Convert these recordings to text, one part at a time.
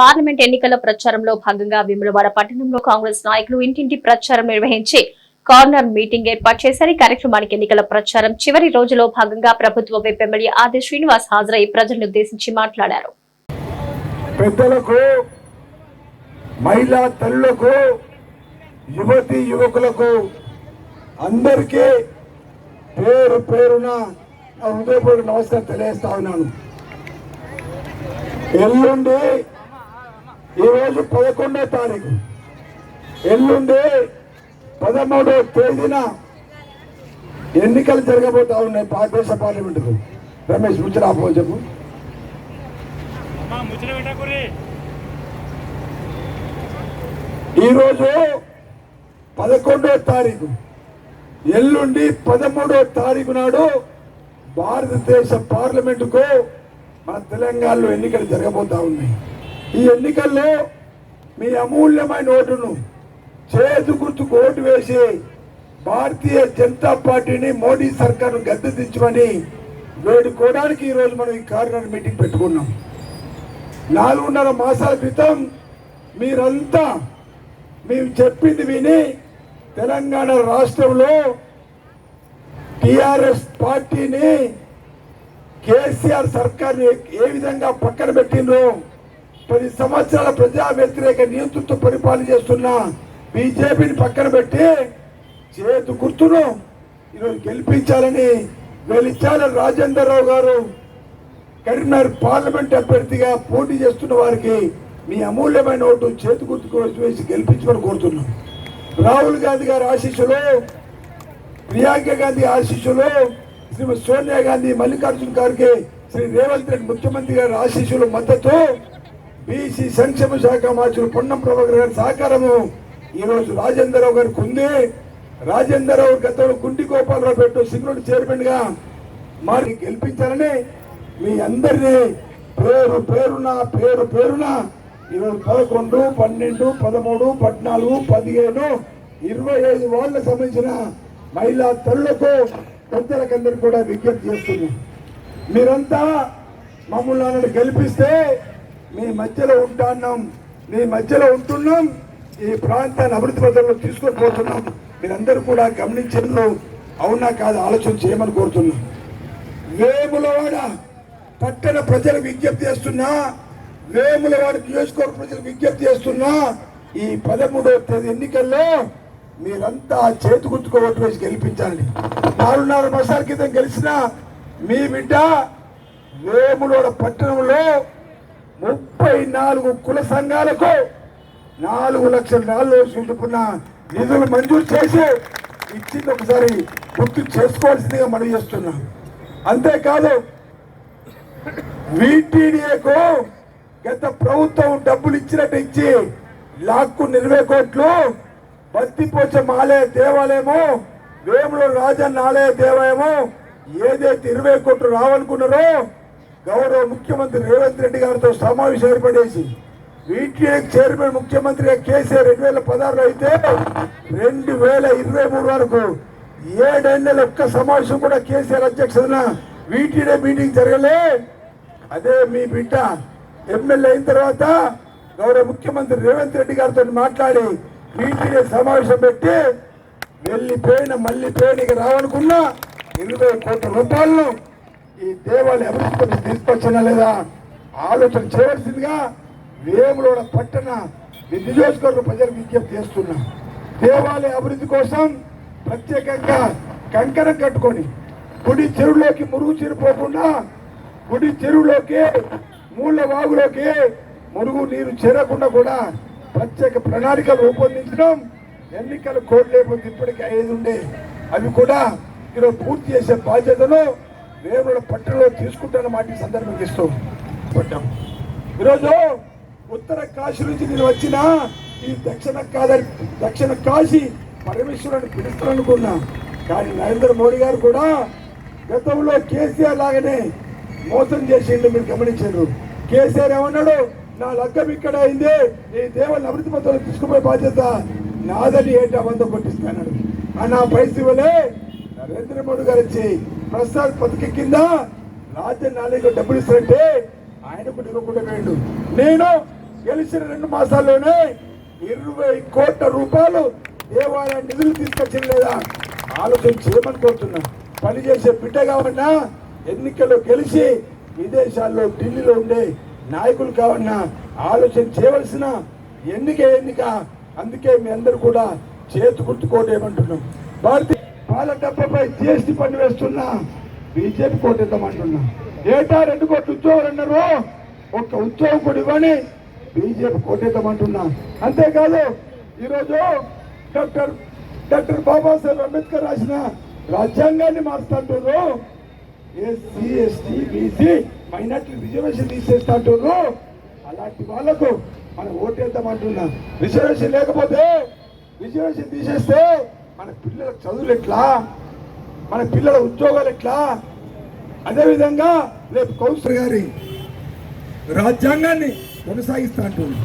Parliament ఎన్నికల ప్రచారంలో భాగంగా విమలవాడ పట్టణంలో కాంగ్రెస్ నాయకులు ఇంటింటి ప్రచారం నిర్వహించి కార్నర్ మీటింగ్ ఏర్పాటు చేశారు. ఈ కార్యక్రమానికి ఎన్నికల ప్రచారం చివరి రోజులో భాగంగా ప్రభుత్వ విప్ ఎమ్మెల్యే ఆది శ్రీనివాస్ హాజరై ప్రజలను ఉద్దేశించి మాట్లాడారు. పెద్దలకు మహిళా తల్లులకు యువతి యువకులకు అందరికీ పేరు పేరున హృదయపూర్వక నమస్కారం తెలియజేస్తా ఉన్నాను. ఎల్లుండి ఈరోజు పదకొండో తారీఖు. ఎల్లుండి పదమూడో తేదీన ఎన్నికలు జరగబోతా ఉన్నాయి భారతదేశ పార్లమెంటుకు. రమేష్ ముచ్చరాబో చెప్పు. ఈరోజు పదకొండో తారీఖు. ఎల్లుండి పదమూడో తారీఖు నాడు భారతదేశ పార్లమెంటుకు మన తెలంగాణలో ఎన్నికలు జరగబోతా ఉన్నాయి. ఈ ఎన్నికల్లో మీ అమూల్యమైన ఓటును చేతు గుర్తుకు ఓటు వేసి భారతీయ జనతా పార్టీని మోడీ సర్కార్ను గద్దెదించమని వేడుకోవడానికి ఈరోజు మనం ఈ కార్నర్ మీటింగ్ పెట్టుకున్నాం. నాలుగున్నర మాసాల క్రితం మీరంతా మేము చెప్పింది విని తెలంగాణ రాష్ట్రంలో టిఆర్ఎస్ పార్టీని కేసీఆర్ సర్కార్ని ఏ విధంగా పక్కన పెట్టిండ్రో పది సంవత్సరాల ప్రజా వ్యతిరేక నియంతృత్వ పరిపాలన చేస్తున్న బీజేపీని పక్కన పెట్టి చేతు గుర్తును ఈరోజు గెలిపించాలని వెలిచాల రాజేందర్రావు గారు కరీంనగర్ పార్లమెంట్ అభ్యర్థిగా పోటీ చేస్తున్న వారికి మీ అమూల్యమైన ఓటు చేతి గుర్తుకు వేసి గెలిపించమని కోరుతున్నాం. రాహుల్ గాంధీ గారి ఆశీస్సులు ప్రియాంక గాంధీ ఆశీస్సులు శ్రీమతి సోనియా గాంధీ మల్లికార్జున ఖార్గే శ్రీ రేవంత్ రెడ్డి ముఖ్యమంత్రి గారి ఆశీస్సులు మద్దతు బీసీ సంక్షేమ శాఖ మాచులు పొన్నం ప్రభాకర్ గారి సహకారము. ఈరోజు రాజేంద్రరావు గారికి ఉంది రాజేంద్రరావు గతంలో గుండి గోపాలరావు పెట్టు సింగరోడ్ చైర్మన్గా మరి గెలిపించాలని మీ అందరినీ పేరు పేరున పేరు పేరున ఈరోజు పదకొండు పన్నెండు పదమూడు పద్నాలుగు పదిహేను ఇరవై ఐదు వాళ్ళకు సంబంధించిన మహిళా తల్లులకు పెద్దలకందరికీ కూడా విజ్ఞప్తి చేస్తున్నాం. మీరంతా మమ్మల్ని అన్నట్టు గెలిపిస్తే మీ మధ్యలో ఉంటాన్నాం మీ మధ్యలో ఉంటున్నాం ఈ ప్రాంతాన్ని అభివృద్ధి పథంలో తీసుకొని పోతున్నాం. మీరందరూ కూడా గమనించడంలో అవునా కాదు ఆలోచన చేయమని కోరుతున్నాం. వేములవాడ పట్టణ ప్రజలకు విజ్ఞప్తి చేస్తున్నా వేములవాడ నియోజకవర్గ ప్రజలకు విజ్ఞప్తి చేస్తున్నా ఈ పదమూడవ తేదీ ఎన్నికల్లో మీరంతా చేతి గుర్తుకు ఓటు వేసి గెలిపించాలి. నాలుగున్నర మాసాల క్రితం గెలిచిన మీ బిడ్డ వేములవాడ పట్టణంలో ముప్పై నాలుగు కుల సంఘాలకు నాలుగు లక్షల నాలుగు చూపుకున్న నిధులు మంజూరు చేసి ఇచ్చింది ఒకసారి గుర్తు చేసుకోవాల్సిందిగా మనం చేస్తున్నాం. అంతేకాదు వీటీడీఏకు గత ప్రభుత్వం డబ్బులు ఇచ్చినట్టు ఇచ్చి లాక్కు ఇరవై కోట్లు బత్తిపోచం ఆలయ దేవాలయము వేముల రాజన్న ఆలయ దేవాలయము ఏదైతే ఇరవై కోట్లు రావాలనుకున్నారో గౌరవ ముఖ్యమంత్రి రేవంత్ రెడ్డి గారితో సమావేశం ఏర్పడేసి వీటీఏకి చైర్మన్ ముఖ్యమంత్రిగా కేసీఆర్ రెండు వేల పదహారులో అయితే రెండు వేల ఇరవై మూడు వరకు ఏడెన్నెల ఒక్క సమావేశం కూడా కేసీఆర్ అధ్యక్షతన వీటీడే మీటింగ్ జరగలే. అదే మీ బిడ్డ ఎమ్మెల్యే అయిన తర్వాత గౌరవ ముఖ్యమంత్రి రేవంత్ రెడ్డి గారితో మాట్లాడి వీటీడే సమావేశం పెట్టి వెళ్ళిపోయిన మళ్ళీ పోయిన ఇక రావనుకున్నా ఇరవై కోట్ల రూపాయలను ఈ దేవాలయ అభివృద్ధి తీసుకొచ్చినా లేదా ఆలోచన చేయవలసిందిగా వేములోడ పట్టణ మీ నియోజకవర్గ ప్రజలకు విజ్ఞప్తి చేస్తున్నా. దేవాలయ అభివృద్ధి కోసం ప్రత్యేకంగా కంకణం కట్టుకొని గుడి చెరువులోకి మురుగు చేరిపోకుండా గుడి చెరువులోకి మూల వాగులోకి మురుగు నీరు చేరకుండా కూడా ప్రత్యేక ప్రణాళికలు రూపొందించడం ఎన్నికల కోడ్ లేకపోతే ఇప్పటికీ ఐదు ఉండే. అవి కూడా ఈరోజు పూర్తి చేసే బాధ్యతను వేముల పట్టణంలో తీసుకుంటానమాట మాట సందర్భంగా ఇస్తూ పడ్డాం. ఈరోజు ఉత్తర కాశీ నుంచి నేను వచ్చిన ఈ దక్షిణ కాదని దక్షిణ కాశీ పరమేశ్వరుని పిలుస్తాననుకున్నా కానీ నరేంద్ర మోడీ గారు కూడా గతంలో కేసీఆర్ లాగానే మోసం చేసిండు మీరు గమనించారు కేసీఆర్ ఏమన్నాడు? నా లగ్గం ఇక్కడ అయింది. ఈ దేవుని అభివృద్ధి పత్రాలు తీసుకుపోయే బాధ్యత నాదని ఏంటి అబద్ధం కొట్టిస్తాడు ఆ నా పరిస్థితులే నరేంద్ర మోడీ గారు వచ్చి ప్రసాద్ పథకం కింద రాజ్య నాలుగు డబ్బులు ఇస్తారంటే ఆయనకు ఇవ్వకుండా వేయండు నేను గెలిచిన రెండు మాసాల్లోనే ఇరవై కోట్ల రూపాయలు దేవాలయ నిధులు తీసుకొచ్చిన లేదా? ఆలోచన చేయమని కోరుతున్నా. పనిచేసే బిడ్డ కావన్నా ఎన్నికల్లో గెలిచి విదేశాల్లో ఢిల్లీలో ఉండే నాయకులు కావన్నా ఆలోచన చేయవలసిన ఎన్నిక ఎన్నిక? అందుకే మీ అందరు కూడా చేతు గుర్తుకోటేయమంటున్నాం భారతీయ పాల డబ్బపై జిఎస్టీ పన్ను వేస్తున్నా బీజేపీ కోటేద్దామంటున్నా ఏటా రెండు కోట్ల ఉద్యోగులు అన్నారు ఒక్క ఉద్యోగం కూడా ఇవ్వని బీజేపీ కోటేద్దామంటున్నా అంతేకాదు ఈరోజు డాక్టర్ డాక్టర్ బాబాసాహెబ్ అంబేద్కర్ రాసిన రాజ్యాంగాన్ని మారుస్తుంటారు SC ST BC minority reservation తీసేస్తా అంటున్నారు అలాంటి వాళ్ళకు మనం ఓటేద్దామంటున్నా రిజర్వేషన్ లేకపోతే రిజర్వేషన్ తీసేస్తే మన పిల్లల చదువులు ఎట్లా? మన పిల్లల ఉద్యోగాలు ఎట్లా? అదేవిధంగా రేపు కౌన్సిలర్ గారి రాజ్యాంగాన్ని కొనసాగిస్తా అంటున్నా.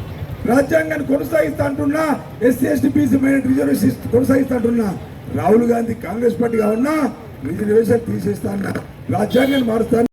రాజ్యాంగాన్ని కొనసాగిస్తా అంటున్నా SC ST BC minority reservation కొనసాగిస్తా అంటున్నా. రాహుల్ గాంధీ కాంగ్రెస్ పార్టీగా ఉన్నా రిజర్వేషన్ తీసేస్తా అన్నా రాజ్యాంగాన్ని మారుస్తాను